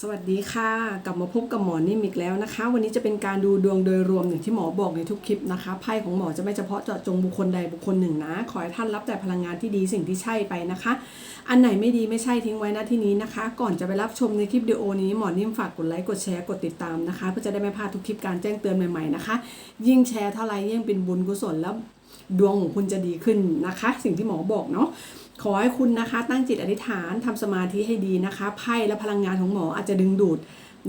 สวัสดีค่ะกลับมาพบกับหมอนิ่มอีกแล้วนะคะ วันนี้จะเป็นการดูดวงโดยรวมอย่างที่หมอบอกในทุกคลิปนะคะไพ่ของหมอจะไม่เฉพาะเจาะจงบุคคลใดบุคคลหนึ่งนะ ขอให้ท่านรับแต่พลังงานที่ดีสิ่งที่ใช่ไปนะคะ อันไหนไม่ดีไม่ใช่ทิ้งไว้ณที่นี้นะคะ ก่อนจะไปรับชมในคลิปวิดีโอนี้หมอนิ่มฝากกดไลค์กดแชร์กดติดตามนะคะเพื่อจะได้ไม่พลาดทุกคลิปการแจ้งเตือนใหม่ๆนะคะ ยิ่งแชร์เท่าไรยิ่งเป็นบุญกุศลแล้วดวงของคุณจะดีขึ้นนะคะ สิ่งที่หมอบอกเนาะ ขอให้คุณนะคะ ตั้งจิตอธิษฐานทำสมาธิให้ดีนะคะไพ่และพลังงานของหมออาจจะดึงดูด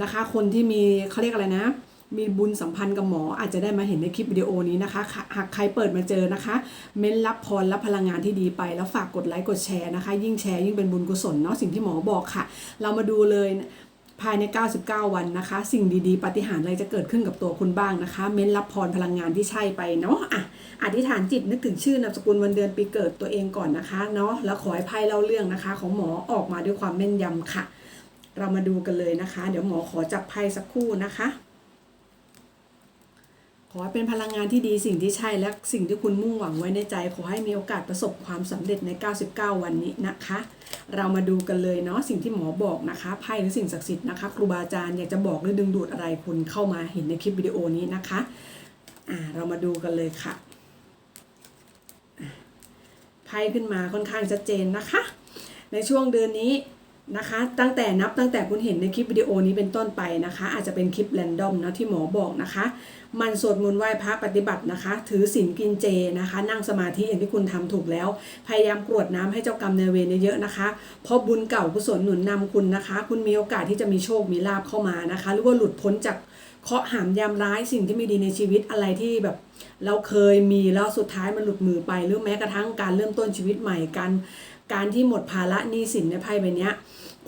นะคะ คนที่มีเขาเรียกอะไรนะ มีบุญสัมพันธ์กับหมออาจจะได้มาเห็นในคลิปวิดีโอนี้นะคะค่ะหากใครเปิดมาเจอนะคะ เม้นรับพรและพลังงานที่ดีไป แล้วฝากกดไลค์กดแชร์นะคะ ยิ่งแชร์ยิ่งเป็นบุญกุศลเนาะสิ่งที่หมอบอกค่ะ เรามาดูเลย ภายใน 99 วันนะคะ สิ่งดีๆ ปฏิหารอะไรจะเกิดขึ้นกับตัวคุณบ้างนะคะ เม้นรับพรพลังงานที่ใช่ไปเนาะอะอธิษฐานจิตนึกถึงชื่อนามสกุลวันเดือนปีเกิดตัวเองก่อนนะคะเนาะแล้วขอให้ไพ่เล่าเรื่องนะคะ ของหมอออกมาด้วยความแม่นยำค่ะ เรามาดูกันเลยนะคะ เดี๋ยวหมอขอจับไพ่สักครู่นะคะ อให้เป็นพลังงานที่ดีสิ่งที่ใช่และสิ่งที่คุณมุ่งหวังไว้ในใจ ขอให้มีโอกาสประสบความสำเร็จใน 99 วันนี้นะคะ เรามาดูกันเลยเนาะสิ่งที่หมอบอกนะคะไพ่หรือสิ่งศักดิ์สิทธิ์นะคะครูบาอาจารย์อยากจะบอกหรือดึงดูดอะไรคุณเข้ามาเห็นในคลิปวิดีโอนี้นะคะอ่าเรามาดูกันเลยค่ะไพ่ขึ้นมาค่อนข้างชัดเจนนะคะ ในช่วงเดือนนี้ นะคะ ตั้งแต่นับตั้งแต่คุณเห็นในคลิปวิดีโอนี้เป็นต้นไปนะคะ อาจจะเป็นคลิปแรนดอมนะที่หมอบอกนะคะ มันสวดมนต์ไหว้พระปฏิบัตินะคะ ถือศีลกินเจนะคะ นั่งสมาธิอย่างที่คุณทำถูกแล้ว พยายามกรวดน้ำให้เจ้ากรรมนายเวรเยอะๆนะคะ เพราะบุญเก่ากุศลหนุนนำคุณนะคะ คุณมีโอกาสที่จะมีโชคมีลาบเข้ามานะคะ หรือว่าหลุดพ้นจากเคาะห์หามยามร้ายสิ่งที่ไม่ดีในชีวิตอะไรที่แบบเราเคยมีแล้วสุดท้ายมันหลุดมือไปหรือแม้กระทั่งการเริ่มต้นชีวิตใหม่การ การที่หมดภาระหนี้สินในไพ่ใบนี้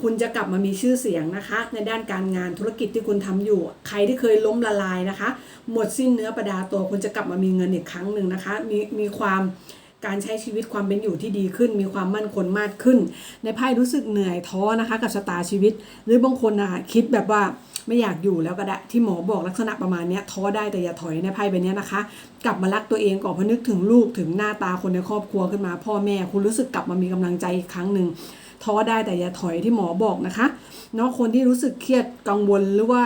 คุณจะกลับมามีชื่อเสียงนะคะ ในด้านการงานธุรกิจที่คุณทำอยู่ ใครที่เคยล้มละลายนะคะ หมดสิ้นเนื้อประดาตัวคุณจะกลับมามีเงินอีกครั้งหนึ่งนะคะ มีมีความ การใช้ชีวิตความเป็นอยู่ที่ดีขึ้น มีความมั่นคงมากขึ้น ในไพ่รู้สึกเหนื่อยท้อนะคะ กับชะตาชีวิต หรือบางคนนะคะคิดแบบว่าไม่อยากอยู่แล้วก็ได้ที่หมอบอกลักษณะประมาณนี้ท้อได้แต่อย่าถอยในไพ่ใบนี้นะคะ กลับมารักตัวเองก่อนเพราะนึกถึงลูกถึงหน้าตาคนในครอบครัวขึ้นมา พ่อแม่คุณรู้สึกกลับมามีกำลังใจอีกครั้งหนึ่งท้อได้แต่อย่าถอยที่หมอบอกนะคะเนาะคนที่รู้สึกเครียดกังวลหรือว่า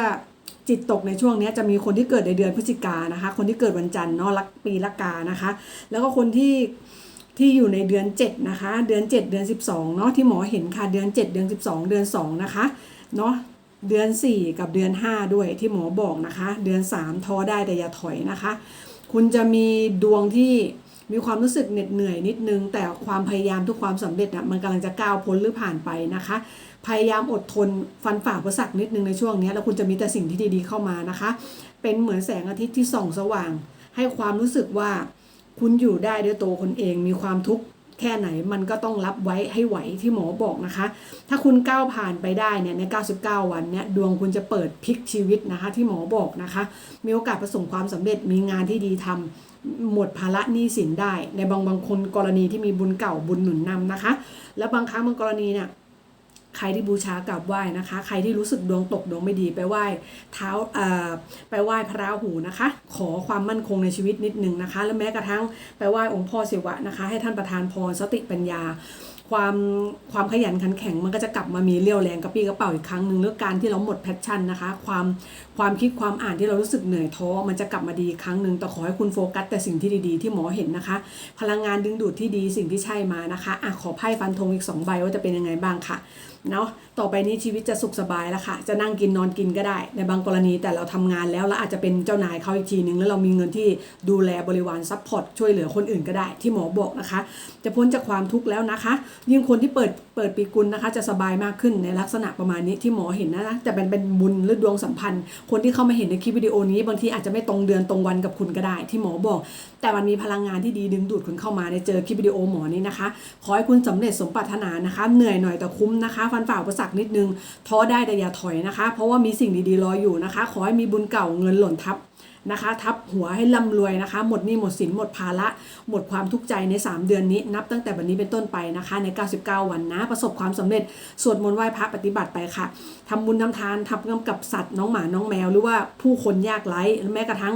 จิตตกในช่วงนี้จะมีคนที่เกิดในเดือนพฤศจิกานะคะ คนที่เกิดวันจันทร์เนาะลักปีละกานะคะ แล้วก็คนที่ที่อยู่ในเดือน 7 นะคะ เดือน 7 เดือน 12เนาะที่หมอเห็นค่ะเดือน 7 เดือน 12 เดือน 2 นะคะเนาะเดือน 4 กับเดือน 5 ด้วยที่หมอบอกนะคะ เดือน 3 ท้อได้แต่อย่าถอยนะคะ คุณจะมีดวงที่มีความรู้สึกเหน็ดเหนื่อยนิดนึง แต่ความพยายามทุกความสำเร็จนะมันกำลังจะก้าวพ้นหรือผ่านไปนะคะ พยายามอดทนฟันฝ่าอุปสรรคนิดนึงในช่วงนี้แล้วคุณจะมีแต่สิ่งที่ดีๆเข้ามานะคะ เป็นเหมือนแสงอาทิตย์ที่ส่องสว่าง ให้ความรู้สึกว่าคุณอยู่ได้ด้วยตัวคนเองมีความทุกข์แค่ไหนมันก็ต้องรับไว้ให้ไหวที่หมอบอกนะคะ ถ้าคุณก้าวผ่านไปได้เนี่ยใน 99 วันเนี่ยดวงคุณจะเปิดพลิกชีวิตนะคะ ที่หมอบอกนะคะ มีโอกาสประสบความสำเร็จมีงานที่ดีทำหมดภาระหนี้สินได้ ในบางบางคนกรณีที่มีบุญเก่าบุญหนุนนำนะคะ แล้วบางครั้งบางกรณีเนี่ย ใครที่บูชากราบไหว้นะคะ ใครที่รู้สึกดวงตกดวงไม่ดีไปไหว้เท้าไปไหว้พระราหูนะคะ ขอความมั่นคงในชีวิตนิดนึงนะคะ แล้วแม้กระทั่งไปไหว้องค์พ่อศิวะนะคะ ให้ท่านประทานพรสติปัญญาความความขยันขันแข็งมันก็จะกลับมามีเรี่ยวแรงกระปี้กระเป๋าอีกครั้งหนึ่งเรื่องการที่เราหมดแพชชั่นนะคะ ความความคิดความอ่านที่เรารู้สึกเหนื่อยท้อมันจะกลับมาดีครั้งหนึ่งแต่ขอให้คุณโฟกัสแต่สิ่งที่ดีๆ ที่หมอเห็นนะคะ พลังงานดึงดูดที่ดีสิ่งที่ใช่มานะคะอะขอไพ่ฟันธงอีกสองใบว่าจะเป็นยังไงบ้างค่ะ เนาะต่อไปนี้ชีวิตจะสุขสบายแล้วค่ะ จะนั่งกินนอนกินก็ได้ ในบางกรณีแต่เราทำงานแล้วแล้วอาจจะเป็นเจ้านายเขาอีกทีนึงแล้วเรามีเงินที่ดูแลบริวารซัพพอร์ตช่วยเหลือคนอื่นก็ได้ ที่หมอบอกนะคะ จะพ้นจากความทุกข์แล้วนะคะ ยิ่งคนที่เปิดเปิดปีกุลนะคะ จะสบายมากขึ้นในลักษณะประมาณนี้ที่หมอเห็นนะแต่เป็นเป็นบุญหรือดวงสัมพันธ์ คนที่เข้ามาเห็นในคลิปวิดีโอนี้บางทีอาจจะไม่ตรงเดือนตรงวันกับคุณก็ได้ ที่หมอบอก แต่มันมีพลังงานที่ดีดึงดูดคุณเข้ามาในเจอคลิปวิดีโอหมอนี้นะคะ ขอให้คุณสำเร็จสมปรารถนานะคะ เหนื่อยหน่อยแต่คุ้มนะคะ ฟันฝ่าอุปสรรคนิดนึงท้อได้แต่อย่าถอยนะคะ เพราะว่ามีสิ่งดีๆรออยู่นะคะ ขอให้มีบุญเก่าเงินหล่นทับ นะคะ ทับหัวให้ร่ำรวยนะคะ หมดหนี้หมดสินหมดภาระ หมดความทุกข์ใจใน 3 เดือนนี้ นับตั้งแต่วันนี้เป็นต้นไปนะคะ ใน 99 วันนะ ประสบความสำเร็จ สวดมนต์ไหว้พระปฏิบัติไปค่ะทำบุญทำทานทำกำกับสัตว์น้องหมาน้องแมว หรือว่าผู้คนยากไร้แม้กระทั่ง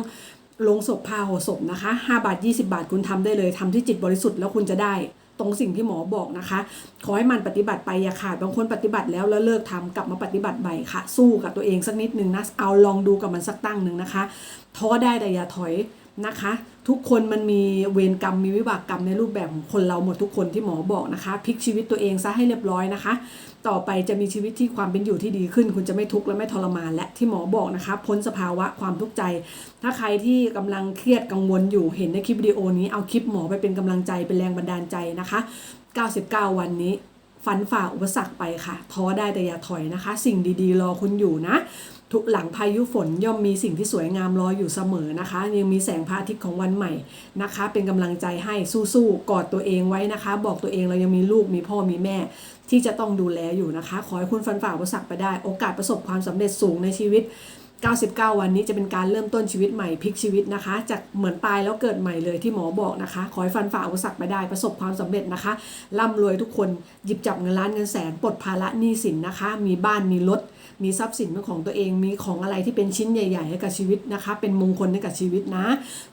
ลงศพพาห่อศพนะคะ 5 บาท 20 บาทคุณทำได้เลยทำที่จิตบริสุทธิ์แล้วคุณจะได้ ตรงสิ่งที่หมอบอกนะคะ ขอให้มันปฏิบัติไปอย่าขาดบางคนปฏิบัติแล้วแล้วเลิกทำกลับมาปฏิบัติใหม่ค่ะ สู้กับตัวเองสักนิดนึงนะเอาลองดูกับมันสักตั้งหนึ่งนะคะท้อได้แต่อย่าถอย นะคะ ทุกคนมันมีเวรกรรมมีวิบากกรรมในรูปแบบของคนเราหมดทุกคนที่หมอบอกนะคะพลิกชีวิตตัวเองซะให้เรียบร้อยนะคะ ต่อไปจะมีชีวิตที่ความเป็นอยู่ที่ดีขึ้น คุณจะไม่ทุกข์และไม่ทรมานและที่หมอบอกนะคะพ้นสภาวะความทุกข์ใจ ถ้าใครที่กำลังเครียดกังวลอยู่เห็นในคลิปวิดีโอนี้เอาคลิปหมอไปเป็นกำลังใจเป็นแรงบันดาลใจนะคะ 99 วันนี้ ฟันฝ่าอุปสรรคไปค่ะ ท้อได้แต่อย่าถอยนะคะ สิ่งดีๆ รอคุณอยู่นะ ทุกหลังพายุฝนย่อมมีสิ่งที่สวยงามรออยู่เสมอนะคะ ยังมีแสงพระอาทิตย์ของวันใหม่นะคะ เป็นกำลังใจให้สู้ๆกอดตัวเองไว้นะคะ บอกตัวเองเรายังมีลูกมีพ่อมีแม่ ที่จะต้องดูแลอยู่นะคะ ขอให้คุณฟันฝ่าอุปสรรคไปได้ โอกาสประสบความสำเร็จสูงในชีวิต 99 วันนี้จะเป็นการเริ่มต้นชีวิตใหม่พลิกชีวิตนะคะ จากเหมือนตายแล้วเกิดใหม่เลยที่หมอบอกนะคะ ขอให้ฟันฝ่าอุปสรรคไปได้ประสบความสำเร็จนะคะร่ำรวยทุกคนหยิบจับเงินล้านเงินแสนปลดภาระหนี้สินนะคะ มีบ้านมีรถมีทรัพย์สินเป็นของตัวเองมีของอะไรที่เป็นชิ้นใหญ่ๆให้กับชีวิตนะคะ เป็นมงคลให้กับชีวิตนะ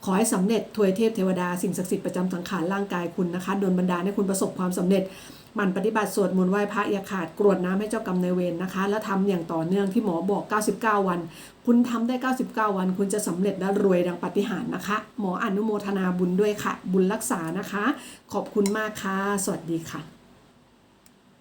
ขอให้สำเร็จทวยเทพเทวดาสิ่งศักดิ์สิทธิ์ประจำสังขารร่างกายคุณนะคะโดนบันดาลให้คุณประสบความสำเร็จ มันปฏิบัติสวดมนต์ไหว้พระอย่าขาดกรวดน้ำให้เจ้ากรรมนายเวรนะคะ แล้วทำอย่างต่อเนื่องที่หมอบอก 99 วัน คุณทำได้ 99 วัน คุณจะสำเร็จและรวยดังปาฏิหารย์นะคะ หมออนุโมทนาบุญด้วยค่ะ บุญรักษานะคะ ขอบคุณมากค่ะ สวัสดีค่ะ